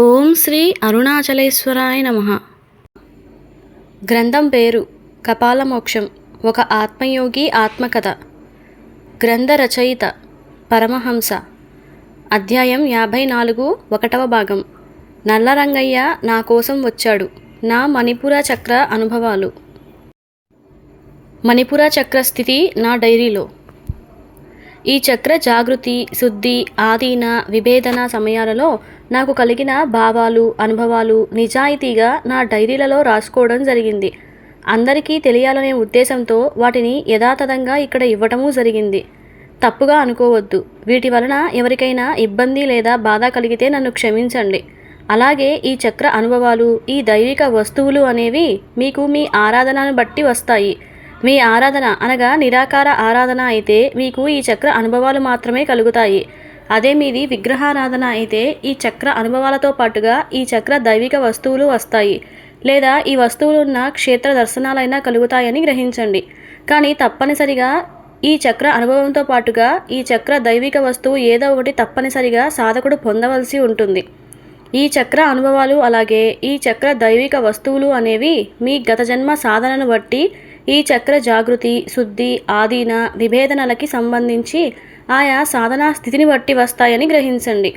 ఓం శ్రీ అరుణాచలేశ్వరాయ నమ. గ్రంథం పేరు కపాలమోక్షం ఒక ఆత్మయోగి ఆత్మకథ. గ్రంథ రచయిత పరమహంస. అధ్యాయం యాభై నాలుగు ఒకటవ భాగం. నల్లరంగయ్య నా కోసం వచ్చాడు. నా మణిపుర చక్ర అనుభవాలు. మణిపుర చక్ర స్థితి నా డైరీలో. ఈ చక్ర జాగృతి శుద్ధి ఆధీన విభేదన సమయాలలో నాకు కలిగిన భావాలు అనుభవాలు నిజాయితీగా నా డైరీలలో రాసుకోవడం జరిగింది. అందరికీ తెలియాలనే ఉద్దేశంతో వాటిని యథాతథంగా ఇక్కడ ఇవ్వటము జరిగింది. తప్పుగా అనుకోవద్దు. వీటి వలన ఎవరికైనా ఇబ్బంది లేదా బాధ కలిగితే నన్ను క్షమించండి. అలాగే ఈ చక్ర అనుభవాలు ఈ దైవిక వస్తువులు అనేవి మీకు మీ ఆరాధనను బట్టి వస్తాయి. మీ ఆరాధన అనగా నిరాకార ఆరాధన అయితే మీకు ఈ చక్ర అనుభవాలు మాత్రమే కలుగుతాయి. అదే మీది విగ్రహారాధన అయితే ఈ చక్ర అనుభవాలతో పాటుగా ఈ చక్ర దైవిక వస్తువులు వస్తాయి. లేదా ఈ వస్తువులు ఉన్న క్షేత్ర దర్శనాలైనా కలుగుతాయని గ్రహించండి. కానీ తప్పనిసరిగా ఈ చక్ర అనుభవంతో పాటుగా ఈ చక్ర దైవిక వస్తువు ఏదో ఒకటి తప్పనిసరిగా సాధకుడు పొందవలసి ఉంటుంది. ఈ చక్ర అనుభవాలు అలాగే ఈ చక్ర దైవిక వస్తువులు అనేవి మీ గత జన్మ సాధనను బట్టి ఈ చక్ర జాగృతి శుద్ధి ఆధీన విభేదనలకి సంబంధించి ఆయా సాధనా స్థితిని బట్టి వస్తాయని గ్రహించండి.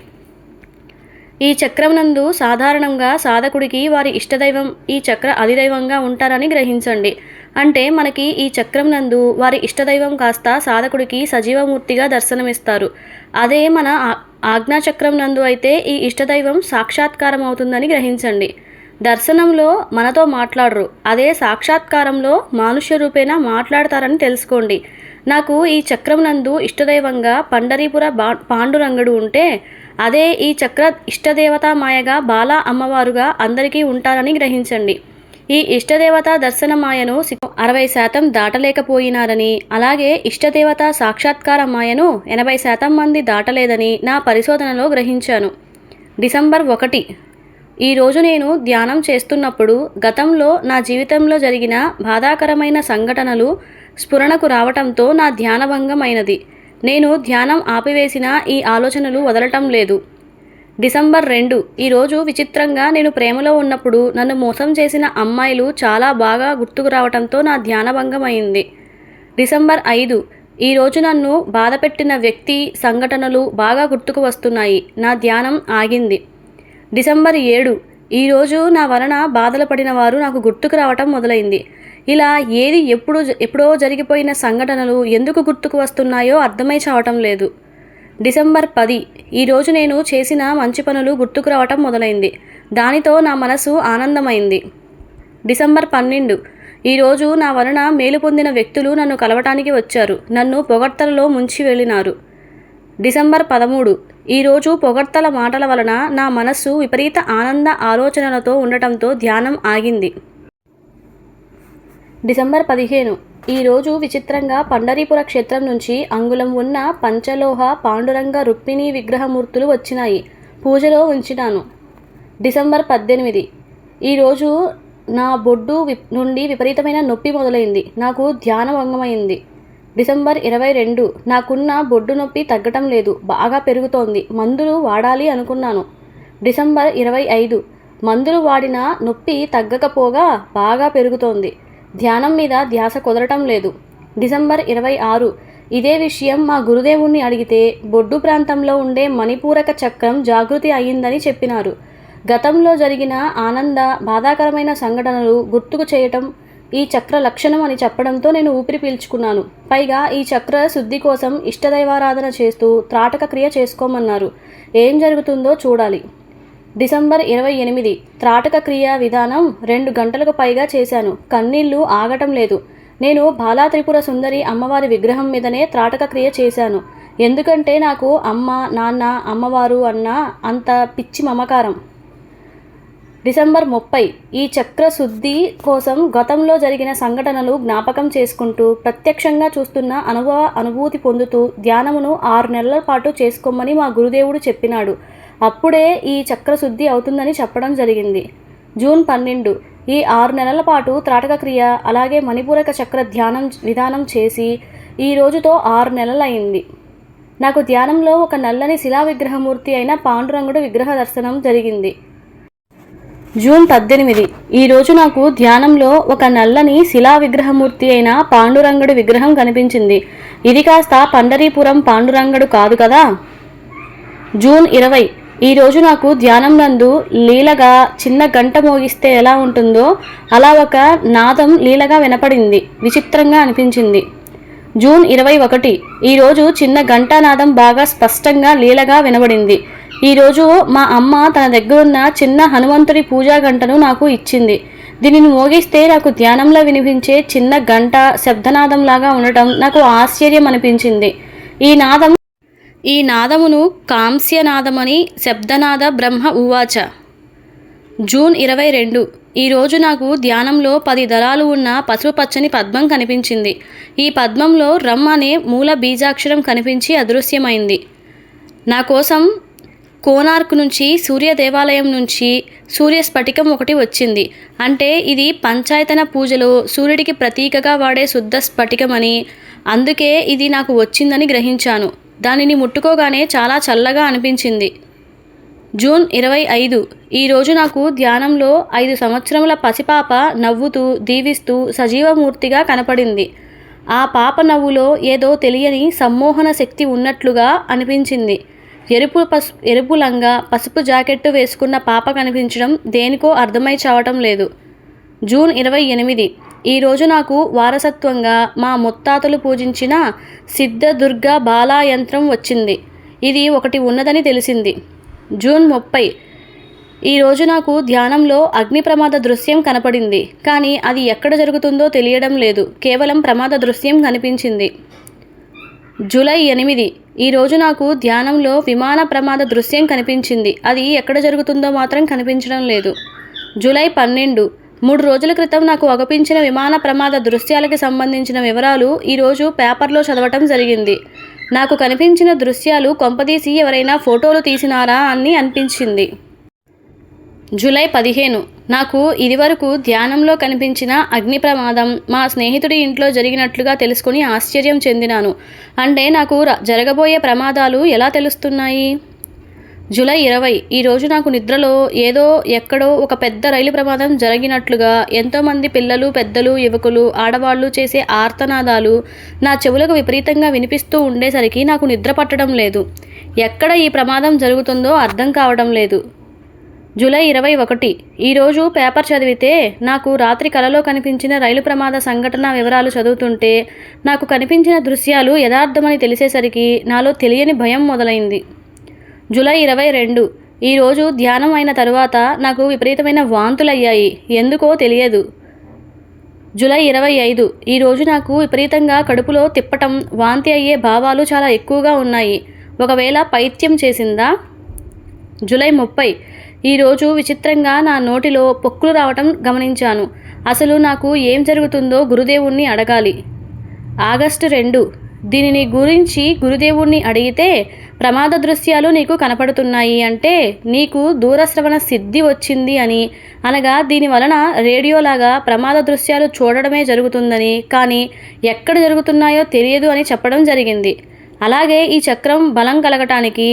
ఈ చక్రం నందు సాధారణంగా సాధకుడికి వారి ఇష్టదైవం ఈ చక్ర అధిదైవంగా ఉంటారని గ్రహించండి. అంటే మనకి ఈ చక్రం నందు వారి ఇష్టదైవం కాస్త సాధకుడికి సజీవమూర్తిగా దర్శనమిస్తారు. అదే మన ఆ- ఆజ్ఞాచక్రం నందు అయితే ఈ ఇష్టదైవం సాక్షాత్కారం అవుతుందని గ్రహించండి. దర్శనంలో మనతో మాట్లాడరు. అదే సాక్షాత్కారంలో మానుష్య రూపేణ మాట్లాడతారని తెలుసుకోండి. నాకు ఈ చక్రం నందు ఇష్టదైవంగా పండరీపుర బా పాండురంగడు ఉంటే అదే ఈ చక్ర ఇష్టదేవత మాయగా బాల అమ్మవారుగా అందరికీ ఉంటారని గ్రహించండి. ఈ ఇష్టదేవత దర్శన మాయను సి- అరవై శాతం దాటలేకపోయినారని అలాగే ఇష్టదేవత సాక్షాత్కార మాయను ఎనభై శాతం మంది దాటలేదని నా పరిశోధనలో గ్రహించాను. డిసెంబర్ ఒకటి ఈరోజు నేను ధ్యానం చేస్తున్నప్పుడు గతంలో నా జీవితంలో జరిగిన బాధాకరమైన సంఘటనలు స్ఫురణకు రావటంతో నా ధ్యానభంగం అయినది నేను ధ్యానం ఆపివేసిన ఈ ఆలోచనలు వదలటం లేదు. డిసెంబర్ రెండు ఈరోజు విచిత్రంగా నేను ప్రేమలో ఉన్నప్పుడు నన్ను మోసం చేసిన అమ్మాయిలు చాలా బాగా గుర్తుకు రావటంతో నా ధ్యానభంగం అయింది డిసెంబర్ ఐదు ఈరోజు నన్ను బాధపెట్టిన వ్యక్తి సంఘటనలు బాగా గుర్తుకు వస్తున్నాయి. నా ధ్యానం ఆగింది. డిసెంబర్ ఏడు. ఈరోజు నా వలన బాధలు పడిన వారు నాకు గుర్తుకు రావటం మొదలైంది. ఇలా ఏది ఎప్పుడు ఎప్పుడో జరిగిపోయిన సంఘటనలు ఎందుకు గుర్తుకు వస్తున్నాయో అర్థమై చావటం లేదు. డిసెంబర్ పది. ఈరోజు నేను చేసిన మంచి పనులు గుర్తుకు రావటం మొదలైంది. దానితో నా మనసు ఆనందమైంది. డిసెంబర్ పన్నెండు. ఈరోజు నా వలన మేలు పొందిన వ్యక్తులు నన్ను కలవటానికి వచ్చారు. నన్ను పొగడ్తలలో ముంచి వెళ్ళినారు. డిసెంబర్ పదమూడు. ఈరోజు పొగడ్తల మాటల వలన నా మనస్సు విపరీత ఆనంద ఆలోచనలతో ఉండటంతో ధ్యానం ఆగింది. డిసెంబర్ పదిహేను. ఈరోజు విచిత్రంగా పండరీపుర క్షేత్రం నుంచి అంగుళం ఉన్న పంచలోహ పాండురంగ రుక్మిణి విగ్రహమూర్తులు వచ్చినాయి. పూజలో ఉంచినాను. డిసెంబర్ పద్దెనిమిది. ఈరోజు నా బొడ్డు విప్ నుండి విపరీతమైన నొప్పి మొదలైంది. నాకు ధ్యానభంగమైంది. డిసెంబర్ ఇరవై రెండు. నాకున్న బొడ్డు నొప్పి తగ్గటం లేదు. బాగా పెరుగుతోంది. మందులు వాడాలి అనుకున్నాను. డిసెంబర్ ఇరవై ఐదు. మందులు వాడిన నొప్పి తగ్గకపోగా బాగా పెరుగుతోంది. ధ్యానం మీద ధ్యాస కుదరటం లేదు. డిసెంబర్ ఇరవై ఆరు. ఇదే విషయం మా గురుదేవుణ్ణి అడిగితే బొడ్డు ప్రాంతంలో ఉండే మణిపూరక చక్రం జాగృతి అయ్యిందని చెప్పినారు. గతంలో జరిగిన ఆనంద బాధాకరమైన సంఘటనలు గుర్తుకు చేయటం ఈ చక్ర లక్షణం అని చెప్పడంతో నేను ఊపిరి పీల్చుకున్నాను. పైగా ఈ చక్ర శుద్ధి కోసం ఇష్టదైవారాధన చేస్తూ త్రాటక క్రియ చేసుకోమన్నారు. ఏం జరుగుతుందో చూడాలి. డిసెంబర్ ఇరవై ఎనిమిది. త్రాటక క్రియ విధానం రెండు గంటలకు పైగా చేశాను. కన్నీళ్ళు ఆగటం లేదు. నేను బాలా త్రిపుర సుందరి అమ్మవారి విగ్రహం మీదనే త్రాటక క్రియ చేశాను. ఎందుకంటే నాకు అమ్మ నాన్న అమ్మవారు అన్న అంత పిచ్చి మమకారం. డిసెంబర్ ముప్పై ఈ చక్ర శుద్ధి కోసం గతంలో జరిగిన సంఘటనలు జ్ఞాపకం చేసుకుంటూ ప్రత్యక్షంగా చూస్తున్న అనుభవ అనుభూతి పొందుతూ ధ్యానమును ఆరు నెలల పాటు చేసుకోమని మా గురుదేవుడు చెప్పినాడు. అప్పుడే ఈ చక్రశుద్ధి అవుతుందని చెప్పడం జరిగింది. జూన్ పన్నెండు ఈ ఆరు నెలల పాటు త్రాటక క్రియ అలాగే మణిపూరక చక్ర ధ్యానం విధానం చేసి ఈ రోజుతో ఆరు నెలలైంది. నాకు ధ్యానంలో ఒక నల్లని శిలా విగ్రహమూర్తి అయిన పాండురంగుడు విగ్రహ దర్శనం జరిగింది. జూన్ పద్దెనిమిది. ఈరోజు నాకు ధ్యానంలో ఒక నల్లని శిలా విగ్రహమూర్తి అయిన పాండురంగడు విగ్రహం కనిపించింది. ఇది కాస్త పండరీపురం పాండురంగడు కాదు కదా? జూన్ ఇరవై. ఈరోజు నాకు ధ్యానం నందు లీలగా చిన్న గంట మోగిస్తే ఎలా ఉంటుందో అలా ఒక నాదం లీలగా వినపడింది. విచిత్రంగా అనిపించింది. జూన్ ఇరవై ఒకటి. ఈరోజు చిన్న ఘంటానాదం బాగా స్పష్టంగా లీలగా వినబడింది. ఈరోజు మా అమ్మ తన దగ్గరున్న చిన్న హనుమంతుడి పూజా గంటను నాకు ఇచ్చింది. దీనిని మోగిస్తే నాకు ధ్యానంలో వినిపించే చిన్న గంట శబ్దనాదంలాగా ఉండటం నాకు ఆశ్చర్యం అనిపించింది. ఈ నాదం ఈ నాదమును కాంస్యనాదమని శబ్దనాద బ్రహ్మ ఉవాచ. జూన్ ఇరవై రెండు. ఈరోజు నాకు ధ్యానంలో పది దళాలు ఉన్న పసుపు పచ్చని పద్మం కనిపించింది. ఈ పద్మంలో రమ్ అనే మూల బీజాక్షరం కనిపించి అదృశ్యమైంది. నా కోసం కోనార్క్ నుంచి సూర్య దేవాలయం నుంచి సూర్య స్ఫటికం ఒకటి వచ్చింది. అంటే ఇది పంచాయతన పూజలో సూర్యుడికి ప్రతీకగా వాడే శుద్ధ స్ఫటికమని అందుకే ఇది నాకు వచ్చిందని గ్రహించాను. దానిని ముట్టుకోగానే చాలా చల్లగా అనిపించింది. జూన్ ఇరవై ఐదు. ఈరోజు నాకు ధ్యానంలో ఐదు సంవత్సరముల పసిపాప నవ్వుతూ దీవిస్తూ సజీవమూర్తిగా కనపడింది. ఆ పాప నవ్వులో ఏదో తెలియని సమ్మోహన శక్తి ఉన్నట్లుగా అనిపించింది. ఎరుపు పసు ఎరుపు లంగా పసుపు జాకెట్టు వేసుకున్న పాప కనిపించడం దేనికో అర్థమై చావటం లేదు. జూన్ ఇరవై ఎనిమిది. ఈరోజు నాకు వారసత్వంగా మా ముత్తాతలు పూజించిన సిద్ధదుర్గ బాలాయంత్రం వచ్చింది. ఇది ఒకటి ఉన్నదని తెలిసింది. జూన్ ముప్పై. ఈరోజు నాకు ధ్యానంలో అగ్ని ప్రమాద దృశ్యం కనపడింది. కానీ అది ఎక్కడ జరుగుతుందో తెలియడం లేదు. కేవలం ప్రమాద దృశ్యం కనిపించింది. జూలై ఎనిమిది. ఈరోజు నాకు ధ్యానంలో విమాన ప్రమాద దృశ్యం కనిపించింది. అది ఎక్కడ జరుగుతుందో మాత్రం కనిపించడం లేదు. జూలై పన్నెండు. మూడు రోజుల క్రితం నాకు అగపించిన విమాన ప్రమాద దృశ్యాలకి సంబంధించిన వివరాలు ఈరోజు పేపర్లో చదవటం జరిగింది. నాకు కనిపించిన దృశ్యాలు కొంపదీసి ఎవరైనా ఫోటోలు తీసినారా అని అనిపించింది. జూలై పదిహేను. నాకు ఇదివరకు ధ్యానంలో కనిపించిన అగ్ని ప్రమాదం మా స్నేహితుడి ఇంట్లో జరిగినట్లుగా తెలుసుకుని ఆశ్చర్యం చెందినాను. అంటే నాకు జరగబోయే ప్రమాదాలు ఎలా తెలుస్తున్నాయి? జూలై ఇరవై. ఈరోజు నాకు నిద్రలో ఏదో ఎక్కడో ఒక పెద్ద రైలు ప్రమాదం జరిగినట్లుగా ఎంతోమంది పిల్లలు పెద్దలు యువకులు ఆడవాళ్ళు చేసే ఆర్తనాదాలు నా చెవులకు విపరీతంగా వినిపిస్తూ ఉండేసరికి నాకు నిద్ర పట్టడం లేదు. ఎక్కడ ఈ ప్రమాదం జరుగుతుందో అర్థం కావడం లేదు. జూలై ఇరవై ఒకటి. ఈరోజు పేపర్ చదివితే నాకు రాత్రి కలలో కనిపించిన రైలు ప్రమాద సంఘటన వివరాలు చదువుతుంటే నాకు కనిపించిన దృశ్యాలు యథార్థమని తెలిసేసరికి నాలో తెలియని భయం మొదలైంది. జూలై ఇరవై రెండు. ఈరోజు ధ్యానం అయిన తరువాత నాకు విపరీతమైన వాంతులయ్యాయి. ఎందుకో తెలియదు. జూలై ఇరవై ఐదు. ఈరోజు నాకు విపరీతంగా కడుపులో తిప్పటం వాంతి అయ్యే భావాలు చాలా ఎక్కువగా ఉన్నాయి. ఒకవేళ పైత్యం చేసిందా? జూలై ముప్పై. ఈరోజు విచిత్రంగా నా నోటిలో పొక్కులు రావటం గమనించాను. అసలు నాకు ఏం జరుగుతుందో గురుదేవుణ్ణి అడగాలి. ఆగస్టు రెండు. దీనిని గురించి గురుదేవుణ్ణి అడిగితే ప్రమాద దృశ్యాలు నీకు కనపడుతున్నాయి అంటే నీకు దూరశ్రవణ సిద్ధి వచ్చింది అని అనగా దీని వలన రేడియోలాగా ప్రమాద దృశ్యాలు చూడడమే జరుగుతుందని కానీ ఎక్కడ జరుగుతున్నాయో తెలియదు అని చెప్పడం జరిగింది. అలాగే ఈ చక్రం బలం కలగటానికి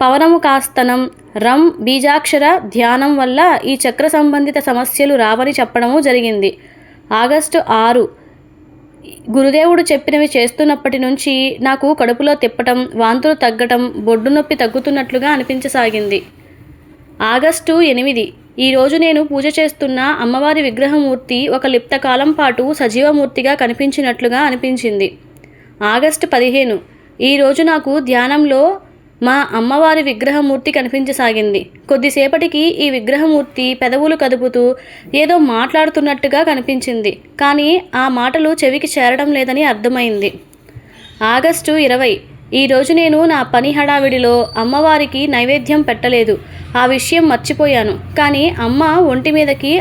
పవనము కాస్తనం. రం బీజాక్షర ధ్యానం వల్ల ఈ చక్ర సంబంధిత సమస్యలు రావని చెప్పడము జరిగింది. ఆగస్టు ఆరు. గురుదేవుడు చెప్పినవి చేస్తున్నప్పటి నుంచి నాకు కడుపులో తిప్పటం వాంతులు తగ్గటం బొడ్డు నొప్పి తగ్గుతున్నట్లుగా అనిపించసాగింది. ఆగస్టు ఎనిమిది. ఈరోజు నేను పూజ చేస్తున్న అమ్మవారి విగ్రహమూర్తి ఒక లిప్త కాలం పాటు సజీవమూర్తిగా కనిపించినట్లుగా అనిపించింది. ఆగస్టు పదిహేను. ఈరోజు నాకు ధ్యానంలో మా అమ్మవారి విగ్రహమూర్తి కనిపించసాగింది. కొద్దిసేపటికి ఈ విగ్రహమూర్తి పెదవులు కదుపుతూ ఏదో మాట్లాడుతున్నట్టుగా కనిపించింది. కానీ ఆ మాటలు చెవికి చేరడం లేదని అర్థమైంది. ఆగస్టు ఇరవై. ఈరోజు నేను నా పని హడావిడిలో అమ్మవారికి నైవేద్యం పెట్టలేదు. ఆ విషయం మర్చిపోయాను. కానీ అమ్మ ఒంటి మీదకి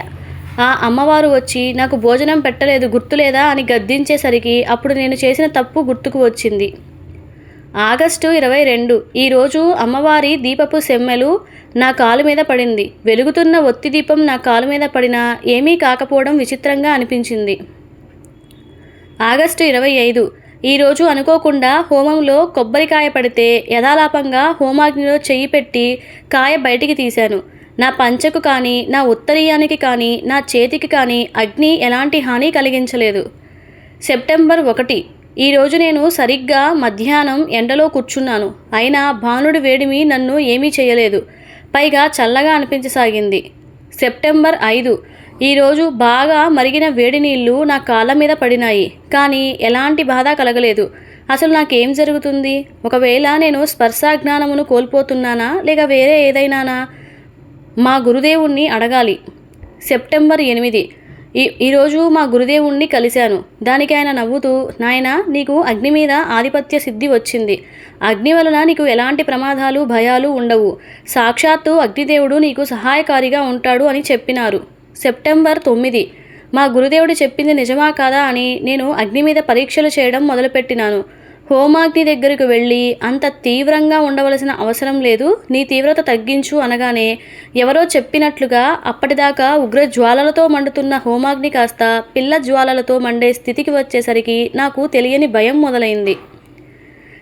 ఆ అమ్మవారు వచ్చి నాకు భోజనం పెట్టలేదు గుర్తులేదా? అని గద్దించేసరికి అప్పుడు నేను చేసిన తప్పు గుర్తుకు వచ్చింది. ఆగస్టు ఇరవై రెండు. ఈరోజు అమ్మవారి దీపపు సెమ్మెలు నా కాలు మీద పడింది. వెలుగుతున్న ఒత్తి దీపం నా కాలు మీద పడినా ఏమీ కాకపోవడం విచిత్రంగా అనిపించింది. ఆగస్టు ఇరవై ఐదు. ఈరోజు అనుకోకుండా హోమంలో కొబ్బరికాయ పడితే యథాలాపంగా హోమాగ్నిలో చెయ్యి పెట్టి కాయ బయటికి తీశాను. నా పంచకు కానీ నా ఉత్తరీయానికి కానీ నా చేతికి కానీ అగ్ని ఎలాంటి హాని కలిగించలేదు. సెప్టెంబర్ ఒకటి. ఈరోజు నేను సరిగ్గా మధ్యాహ్నం ఎండలో కూర్చున్నాను. అయినా భానుడి వేడిమి నన్ను ఏమీ చేయలేదు. పైగా చల్లగా అనిపించసాగింది. సెప్టెంబర్ ఐదు. ఈరోజు బాగా మరిగిన వేడి నీళ్ళు నా కాళ్ళ మీద పడినాయి. కానీ ఎలాంటి బాధ కలగలేదు. అసలు నాకేం జరుగుతుంది? ఒకవేళ నేను స్పర్శాజ్ఞానమును కోల్పోతున్నానా? లేక వేరే ఏదైనానా? మా గురుదేవుణ్ణి అడగాలి. సెప్టెంబర్ ఎనిమిది. ఈ ఈరోజు మా గురుదేవుణ్ణి కలిశాను. దానికి ఆయన నవ్వుతూ నాయన నీకు అగ్ని మీద ఆధిపత్య సిద్ధి వచ్చింది. అగ్ని వలన నీకు ఎలాంటి ప్రమాదాలు భయాలు ఉండవు. సాక్షాత్తు అగ్నిదేవుడు నీకు సహాయకారిగా ఉంటాడు అని చెప్పినారు. సెప్టెంబర్ తొమ్మిది. మా గురుదేవుడు చెప్పింది నిజమా కాదా అని నేను అగ్ని మీద పరీక్షలు చేయడం మొదలుపెట్టినాను. హోమాగ్ని దగ్గరకు వెళ్ళి అంత తీవ్రంగా ఉండవలసిన అవసరం లేదు నీ తీవ్రత తగ్గించు అనగానే ఎవరో చెప్పినట్లుగా అప్పటిదాకా ఉగ్ర జ్వాలలతో మండుతున్న హోమాగ్ని కాస్త పిల్ల జ్వాలలతో మండే స్థితికి వచ్చేసరికి నాకు తెలియని భయం మొదలైంది.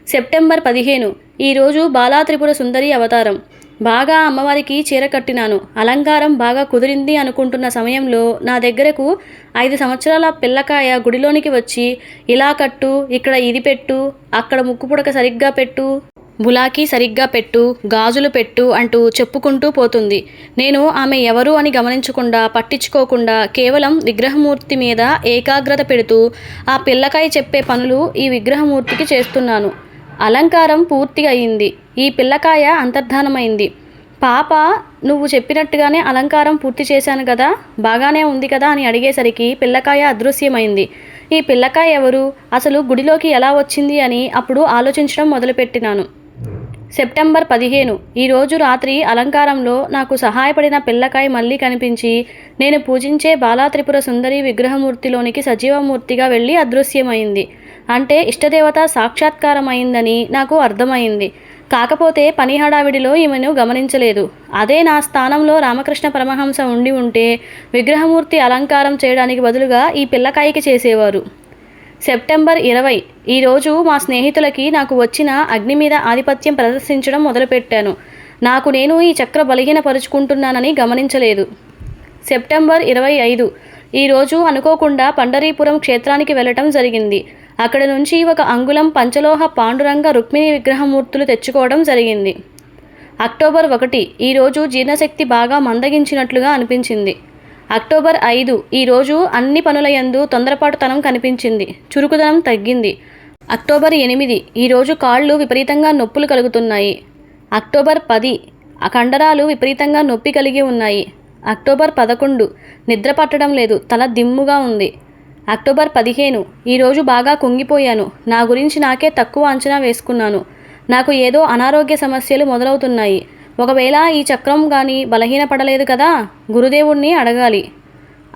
సెప్టెంబర్ పదిహేను ఈరోజు బాలా త్రిపుర సుందరి అవతారం. బాగా అమ్మవారికి చీర కట్టినాను. అలంకారం బాగా కుదిరింది అనుకుంటున్న సమయంలో నా దగ్గరకు ఐదు సంవత్సరాల పిల్లకాయ గుడిలోనికి వచ్చి ఇలా కట్టు ఇక్కడ ఇది పెట్టు అక్కడ ముక్కు పుడక సరిగ్గా పెట్టు బులాకి సరిగ్గా పెట్టు గాజులు పెట్టు అంటూ చెప్పుకుంటూ పోతుంది. నేను ఆమె ఎవరు అని గమనించకుండా పట్టించుకోకుండా కేవలం విగ్రహమూర్తి మీద ఏకాగ్రత పెడుతూ ఆ పిల్లకాయ చెప్పే పనులు ఈ విగ్రహమూర్తికి చేస్తున్నాను. అలంకారం పూర్తి అయింది. ఈ పిల్లకాయ అంతర్ధానమైంది. పాప నువ్వు చెప్పినట్టుగానే అలంకారం పూర్తి చేశాను కదా బాగానే ఉంది కదా అని అడిగేసరికి పిల్లకాయ అదృశ్యమైంది. ఈ పిల్లకాయ ఎవరు? అసలు గుడిలోకి ఎలా వచ్చింది అని అప్పుడు ఆలోచించడం మొదలుపెట్టినాను. సెప్టెంబర్ పదిహేను. ఈరోజు రాత్రి అలంకారంలో నాకు సహాయపడిన పిల్లకాయ మళ్ళీ కనిపించి నేను పూజించే బాలాత్రిపుర సుందరి విగ్రహమూర్తిలోనికి సజీవమూర్తిగా వెళ్ళి అదృశ్యమైంది. అంటే ఇష్టదేవత సాక్షాత్కారమైందని నాకు అర్థమైంది. కాకపోతే పని హడావిడిలో ఈమెను గమనించలేదు. అదే నా స్థానంలో రామకృష్ణ పరమహంస ఉండి ఉంటే విగ్రహమూర్తి అలంకారం చేయడానికి బదులుగా ఈ పిల్లకాయకి చేసేవారు. సెప్టెంబర్ ఇరవై. ఈరోజు మా స్నేహితులకి నాకు వచ్చిన అగ్ని మీద ఆధిపత్యం ప్రదర్శించడం మొదలుపెట్టాను. నాకు నేను ఈ చక్ర బలహీనపరుచుకుంటున్నానని గమనించలేదు. సెప్టెంబర్ ఇరవై ఐదు. ఈరోజు అనుకోకుండా పండరీపురం క్షేత్రానికి వెళ్ళటం జరిగింది. అక్కడ నుంచి ఒక అంగుళం పంచలోహ పాండురంగ రుక్మిణి విగ్రహమూర్తులు తెచ్చుకోవడం జరిగింది. అక్టోబర్ ఒకటి ఈరోజు జీర్ణశక్తి బాగా మందగించినట్లుగా అనిపించింది. అక్టోబర్ ఐదు ఈరోజు అన్ని పనుల యందు తొందరపాటుతనం కనిపించింది. చురుకుదనం తగ్గింది. అక్టోబర్ ఎనిమిది ఈరోజు కాళ్ళు విపరీతంగా నొప్పులు కలుగుతున్నాయి. అక్టోబర్ పది కండరాలు విపరీతంగా నొప్పి కలిగి ఉన్నాయి. అక్టోబర్ పదకొండు నిద్ర పట్టడం లేదు. తల దిమ్ముగా ఉంది. అక్టోబర్ పదిహేను. ఈరోజు బాగా కుంగిపోయాను. నా గురించి నాకే తక్కువ అంచనా వేసుకున్నాను. నాకు ఏదో అనారోగ్య సమస్యలు మొదలవుతున్నాయి. ఒకవేళ ఈ చక్రం కానీ బలహీనపడలేదు కదా? గురుదేవుణ్ణి అడగాలి.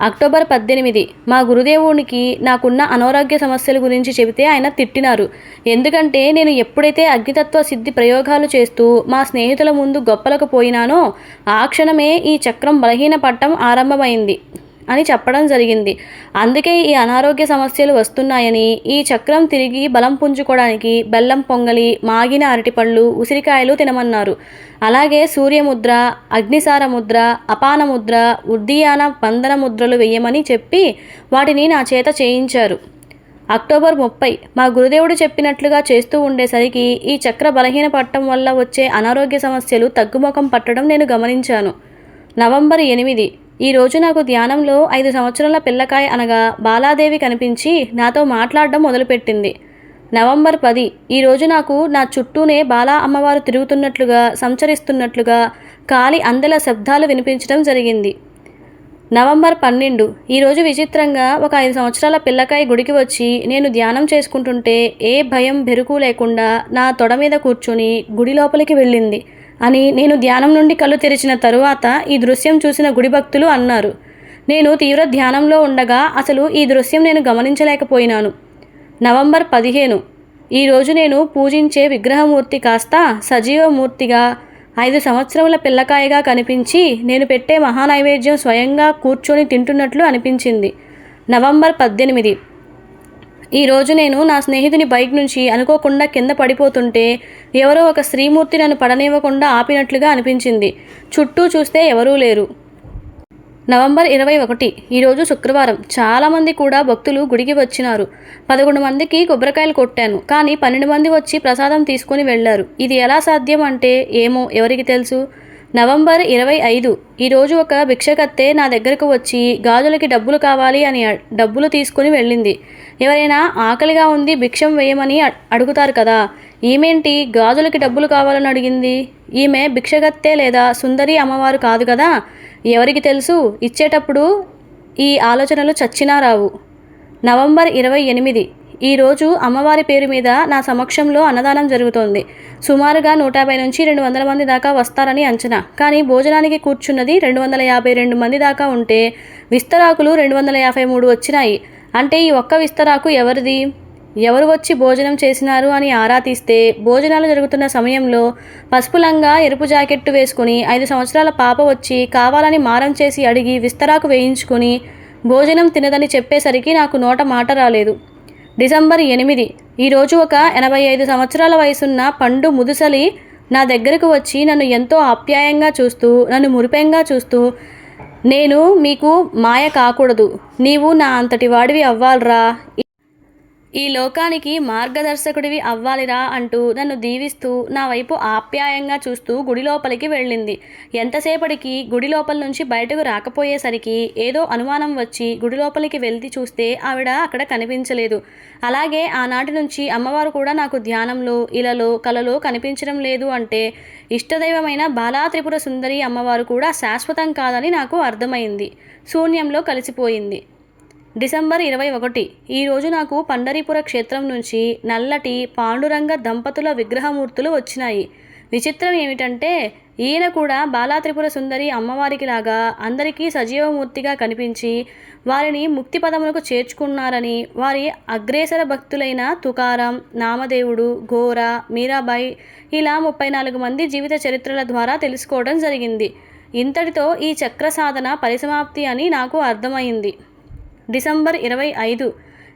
అక్టోబర్ పద్దెనిమిది. మా గురుదేవునికి నాకున్న అనారోగ్య సమస్యల గురించి చెబితే ఆయన తిట్టినారు. ఎందుకంటే నేను ఎప్పుడైతే అగ్నితత్వ సిద్ధి ప్రయోగాలు చేస్తూ మా స్నేహితుల ముందు గొప్పలకు పోయినానో ఆ క్షణమే ఈ చక్రం బలహీనపడటం ఆరంభమైంది. అని చెప్పడం జరిగింది. అందుకే ఈ అనారోగ్య సమస్యలు వస్తున్నాయని ఈ చక్రం తిరిగి బలం పుంజుకోవడానికి బెల్లం పొంగలి మాగిన అరటిపళ్ళు ఉసిరికాయలు తినమన్నారు. అలాగే సూర్యముద్ర అగ్నిసార ముద్ర అపాన ముద్ర ఉద్దీయాన బంధన ముద్రలు వేయమని చెప్పి వాటిని నా చేత చేయించారు. అక్టోబర్ ముప్పై మా గురుదేవుడు చెప్పినట్లుగా చేస్తూ ఉండేసరికి ఈ చక్ర బలహీన పట్టడం వల్ల వచ్చే అనారోగ్య సమస్యలు తగ్గుముఖం పట్టడం నేను గమనించాను. నవంబర్ ఎనిమిది ఈరోజు నాకు ధ్యానంలో ఐదు సంవత్సరాల పిల్లకాయ అనగా బాలాదేవి కనిపించి నాతో మాట్లాడడం మొదలుపెట్టింది. నవంబర్ పది ఈరోజు నాకు నా చుట్టూనే బాలా అమ్మవారు తిరుగుతున్నట్లుగా సంచరిస్తున్నట్లుగా కాలి అందెల శబ్దాలు వినిపించడం జరిగింది. నవంబర్ పన్నెండు ఈరోజు విచిత్రంగా ఒక ఐదు సంవత్సరాల పిల్లకాయ గుడికి వచ్చి నేను ధ్యానం చేసుకుంటుంటే ఏ భయం బెరుకు లేకుండా నా తొడ మీద కూర్చుని గుడి లోపలికి వెళ్ళింది. అని నేను ధ్యానం నుండి కళ్ళు తెరిచిన తరువాత ఈ దృశ్యం చూసిన గుడి భక్తులు అన్నారు. నేను తీవ్ర ధ్యానంలో ఉండగా అసలు ఈ దృశ్యం నేను గమనించలేకపోయినాను. నవంబర్ పదిహేను. ఈరోజు నేను పూజించే విగ్రహమూర్తి కాస్త సజీవమూర్తిగా ఐదు సంవత్సరముల పిల్లకాయగా కనిపించి నేను పెట్టే మహానైవేద్యం స్వయంగా కూర్చొని తింటున్నట్లు అనిపించింది. నవంబర్ పద్దెనిమిది. ఈరోజు నేను నా స్నేహితుని బైక్ నుంచి అనుకోకుండా కింద పడిపోతుంటే ఎవరో ఒక స్త్రీమూర్తి నన్ను పడనివ్వకుండా ఆపినట్లుగా అనిపించింది. చుట్టూ చూస్తే ఎవరూ లేరు. నవంబర్ ఇరవై ఒకటి ఈరోజు శుక్రవారం. చాలామంది కూడా భక్తులు గుడికి వచ్చినారు. పదకొండు మందికి కొబ్బరికాయలు కొట్టాను. కానీ పన్నెండు మంది వచ్చి ప్రసాదం తీసుకొని వెళ్ళారు. ఇది ఎలా సాధ్యం అంటే ఏమో ఎవరికి తెలుసు? నవంబర్ ఇరవై ఐదు. ఈరోజు ఒక భిక్షకత్తె నా దగ్గరకు వచ్చి గాజులకి డబ్బులు కావాలి అని డబ్బులు తీసుకుని వెళ్ళింది. ఎవరైనా ఆకలిగా ఉంది భిక్షం వేయమని అడుగుతారు కదా ఈమెంటి గాజులకి డబ్బులు కావాలని అడిగింది? ఈమె భిక్షగత్తె లేదా సుందరి అమ్మవారు కాదు కదా ఎవరికి తెలుసు? ఇచ్చేటప్పుడు ఈ ఆలోచనలు చచ్చినా రావు. నవంబర్ ఇరవై ఎనిమిది. ఈరోజు అమ్మవారి పేరు మీద నా సమక్షంలో అన్నదానం జరుగుతోంది. సుమారుగా నూట యాభై నుంచి రెండు వందల మంది దాకా వస్తారని అంచనా. కానీ భోజనానికి కూర్చున్నది రెండు వందల యాభై రెండు మంది దాకా ఉంటే విస్తరాకులు రెండు వందల యాభై మూడు వచ్చినాయి. అంటే ఈ ఒక్క విస్తరాకు ఎవరిది? ఎవరు వచ్చి భోజనం చేసినారు అని ఆరా తీస్తే భోజనాలు జరుగుతున్న సమయంలో పసుపులంగా ఎరుపు జాకెట్టు వేసుకుని ఐదు సంవత్సరాల పాప వచ్చి కావాలని మారం చేసి అడిగి విస్తరాకు వేయించుకుని భోజనం తినదని చెప్పేసరికి నాకు నోట మాట రాలేదు. డిసెంబర్ ఎనిమిది. ఈరోజు ఒక ఎనభై ఐదు సంవత్సరాల వయసున్న పండు ముదుసలి నా దగ్గరకు వచ్చి నన్ను ఎంతో ఆప్యాయంగా చూస్తూ నన్ను మురిపెంగా చూస్తూ నేను మీకు మాయ కాకూడదు. నీవు నా అంతటి వాడివి అవ్వాలిరా. ఈ లోకానికి మార్గదర్శకుడివి అవ్వాలిరా అంటూ నన్ను దీవిస్తూ నా వైపు ఆప్యాయంగా చూస్తూ గుడి లోపలికి వెళ్ళింది. ఎంతసేపటికి గుడి లోపల నుంచి బయటకు రాకపోయేసరికి ఏదో అనుమానం వచ్చి గుడి లోపలికి వెళ్తి చూస్తే ఆవిడ అక్కడ కనిపించలేదు. అలాగే ఆనాటి నుంచి అమ్మవారు కూడా నాకు ధ్యానంలో ఇలలో కలలో కనిపించడం లేదు అంటే ఇష్టదైవమైన బాలా త్రిపుర సుందరి అమ్మవారు కూడా శాశ్వతం కాదని నాకు అర్థమైంది. శూన్యంలో కలిసిపోయింది. డిసెంబర్ ఇరవై ఒకటి. ఈరోజు నాకు పండరీపుర క్షేత్రం నుంచి నల్లటి పాండురంగ దంపతుల విగ్రహమూర్తులు వచ్చినాయి. విచిత్రం ఏమిటంటే ఈయన కూడా బాలాత్రిపుర సుందరి అమ్మవారికి లాగా అందరికీ సజీవమూర్తిగా కనిపించి వారిని ముక్తి పదములకు చేర్చుకున్నారని వారి అగ్రేసర భక్తులైన తుకారం నామదేవుడు ఘోర మీరాబాయి ఇలా ముప్పై నాలుగు మంది జీవిత చరిత్రల ద్వారా తెలుసుకోవడం జరిగింది. ఇంతటితో ఈ చక్ర సాధన పరిసమాప్తి అని నాకు అర్థమైంది. డిసెంబర్ ఇరవై ఐదు.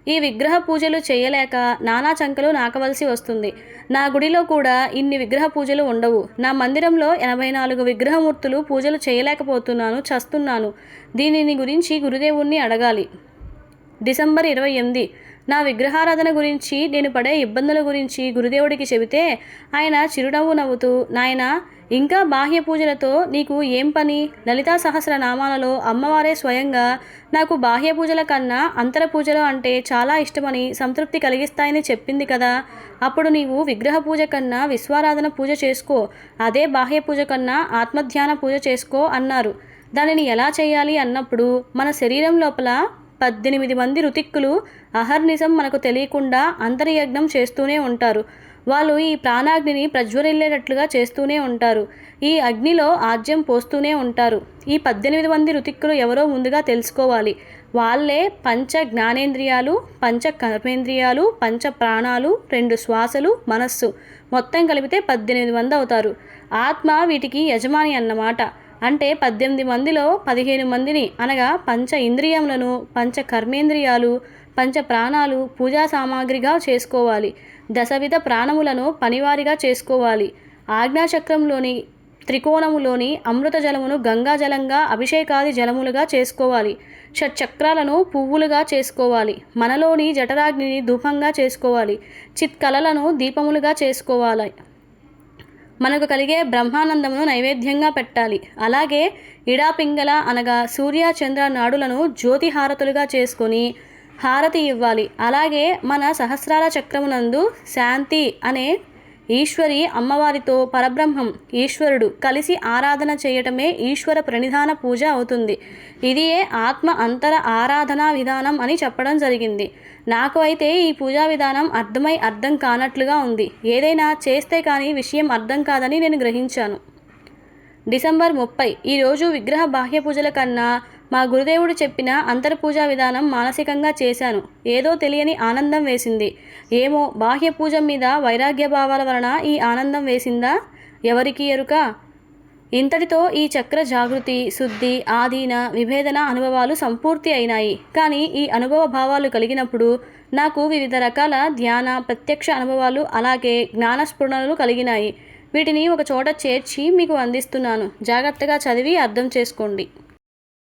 ఈ విగ్రహ పూజలు చేయలేక నానా చంకలు నాకవలసి వస్తుంది. నా గుడిలో కూడా ఇన్ని విగ్రహ పూజలు ఉండవు. నా మందిరంలో ఎనభై నాలుగు విగ్రహమూర్తులు పూజలు చేయలేకపోతున్నాను చస్తున్నాను. దీనిని గురించి గురుదేవుణ్ణి అడగాలి. డిసెంబర్ ఇరవై ఎనిమిది. నా విగ్రహారాధన గురించి నేను పడే ఇబ్బందుల గురించి గురుదేవుడికి చెబితే ఆయన చిరునవ్వు నవ్వుతూ నాయన ఇంకా బాహ్య పూజలతో నీకు ఏం పని? లలితా సహస్ర నామాలలో అమ్మవారే స్వయంగా నాకు బాహ్య పూజల కన్నా అంతర పూజలు అంటే చాలా ఇష్టమని సంతృప్తి కలిగిస్తాయని చెప్పింది కదా. అప్పుడు నీవు విగ్రహ పూజ కన్నా విశ్వారాధన పూజ చేసుకో. అదే బాహ్య పూజ కన్నా ఆత్మధ్యాన పూజ చేసుకో అన్నారు. దానిని ఎలా చేయాలి అన్నప్పుడు మన శరీరం లోపల పద్దెనిమిది మంది ఋతిక్కులు అహర్నిశం మనకు తెలియకుండా అంతర్యజ్ఞం చేస్తూనే ఉంటారు. వాళ్ళు ఈ ప్రాణాగ్నిని ప్రజ్వరిల్లేటట్లుగా చేస్తూనే ఉంటారు. ఈ అగ్నిలో ఆజ్యం పోస్తూనే ఉంటారు. ఈ పద్దెనిమిది మంది ఋతిక్కులు ఎవరో ముందుగా తెలుసుకోవాలి. వాళ్ళే పంచ జ్ఞానేంద్రియాలు పంచ కర్మేంద్రియాలు పంచ ప్రాణాలు రెండు శ్వాసలు మనస్సు. మొత్తం కలిపితే పద్దెనిమిది మంది అవుతారు. ఆత్మ వీటికి యజమాని అన్నమాట. అంటే పద్దెనిమిది మందిలో పదిహేను మందిని అనగా పంచ ఇంద్రియములను పంచ కర్మేంద్రియాలు పంచ ప్రాణాలు పూజా సామాగ్రిగా చేసుకోవాలి. దశవిధ ప్రాణములను పనివారిగా చేసుకోవాలి. ఆజ్ఞాచక్రంలోని త్రికోణములోని అమృత జలమును గంగా జలంగా అభిషేకాది జలములుగా చేసుకోవాలి. షట్చక్రాలను పువ్వులుగా చేసుకోవాలి. మనలోని జఠరాగ్నిని ధూపంగా చేసుకోవాలి. చిత్కలలను దీపములుగా చేసుకోవాలి. మనకు కలిగే బ్రహ్మానందమును నైవేద్యంగా పెట్టాలి. అలాగే ఇడాపింగళ అనగా సూర్య చంద్ర నాడులను జ్యోతి హారతులుగా చేసుకొని హారతి ఇవ్వాలి. అలాగే మన సహస్రాల చక్రమునందు శాంతి అనే ఈశ్వరి అమ్మవారితో పరబ్రహ్మం ఈశ్వరుడు కలిసి ఆరాధన చేయటమే ఈశ్వర ప్రణిధాన పూజ అవుతుంది. ఇదియే ఆత్మ అంతర ఆరాధనా విధానం అని చెప్పడం జరిగింది. నాకు అయితే ఈ పూజా విధానం అర్థమై అర్థం కానట్లుగా ఉంది. ఏదైనా చేస్తే కానీ విషయం అర్థం కాదని నేను గ్రహించాను. డిసెంబర్ ముప్పై ఈరోజు విగ్రహ బాహ్య పూజల కన్నా మా గురుదేవుడు చెప్పిన అంతర్పూజా విధానం మానసికంగా చేశాను. ఏదో తెలియని ఆనందం వేసింది. ఏమో బాహ్య పూజ మీద వైరాగ్య భావాల వలన ఈ ఆనందం వేసిందా? ఎవరికి ఎరుక? ఇంతటితో ఈ చక్ర జాగృతి శుద్ధి ఆధీన విభేదన అనుభవాలు సంపూర్తి అయినాయి. కానీ ఈ అనుభవ భావాలు కలిగినప్పుడు నాకు వివిధ రకాల ధ్యాన ప్రత్యక్ష అనుభవాలు అలాగే జ్ఞానస్ఫురణలు కలిగినాయి. వీటిని ఒక చోట చేర్చి మీకు అందిస్తున్నాను. జాగ్రత్తగా చదివి అర్థం చేసుకోండి.